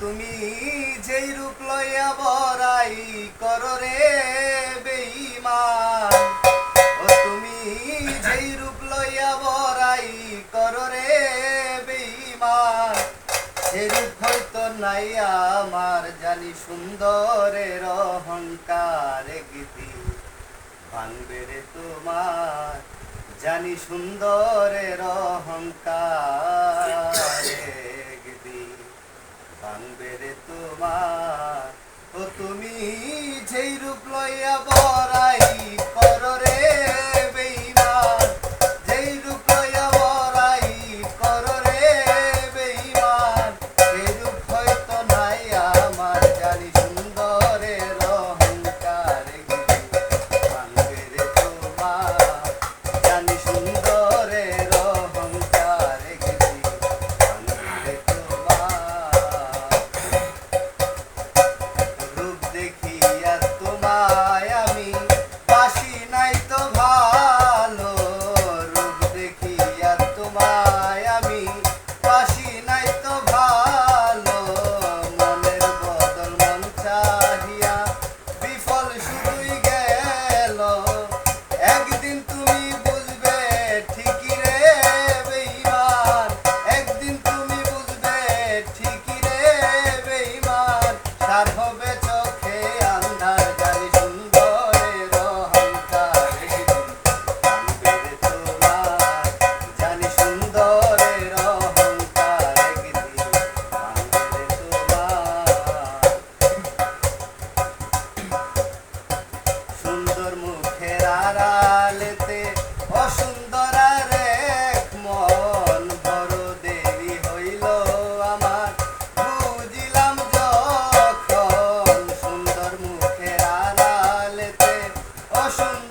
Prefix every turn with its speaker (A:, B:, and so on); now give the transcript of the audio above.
A: তুমি যেই রূপ লইয়া বরাই কর রে বেইমান ও তুমি যেই রূপ লইয়া বরাই কর রে বেইমান সে রূপ হয়তো নাই আমার, জানি সুন্দরের অহংকার গীতি। ভাঙবে রে তোমার, জানি সুন্দরের অহংকার। Hallelujah. দাঁড়ালেতে অসুন্দরার এক মন বড় দেরি হইল আমার। বুঝিলাম যখন সুন্দর মুখের আড়ালেতে অসুন্দর